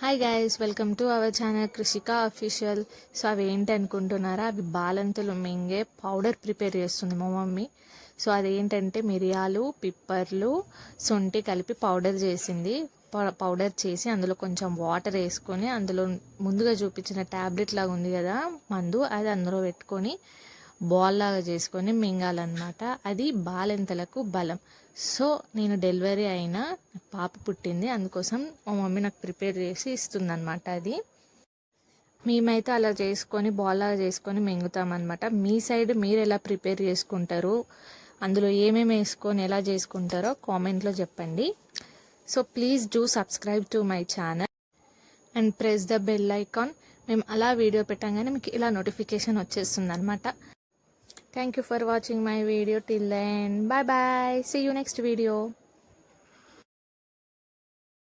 Hi guys welcome to our channel Krishika official so అవి ఏంటి అనుకుంటున్నారా? అవి బాలంతులు మింగే పౌడర్ ప్రిపేర్ చేస్తుంది మా మమ్మీ. సో అదేంటంటే మిరియాలు పిప్పర్లు శొంఠి కలిపి పౌడర్ చేసింది. పౌడర్ చేసి అందులో కొంచెం వాటర్ వేసుకొని అందులో ముందుగా చూపించిన ట్యాబ్లెట్ లాగా ఉంది కదా మందు అది అందులో పెట్టుకొని బాల్ లాగా చేసుకొని మింగాలన్నమాట. అది బాలెంతలకు బలం. సో నేను డెలివరీ అయిన పాప పుట్టింది. అందుకోసం మా మమ్మీ నాకు ప్రిపేర్ చేసి ఇస్తుందన్నమాట అది. మేమైతే అలా చేసుకొని బాల్ లాగా చేసుకొని మింగుతామన్నమాట. మీ సైడ్ మీరు ఎలా ప్రిపేర్ చేసుకుంటారు? అందులో ఏమేమి వేసుకొని ఎలా చేసుకుంటారో కామెంట్లో చెప్పండి. So please do subscribe to my channel and press the bell icon. మేము అలా వీడియో పెట్టంగానే మీకు ఇలా నోటిఫికేషన్ వచ్చేస్తుంది అనమాట Thank you for watching my video till then. Bye bye. See you next video.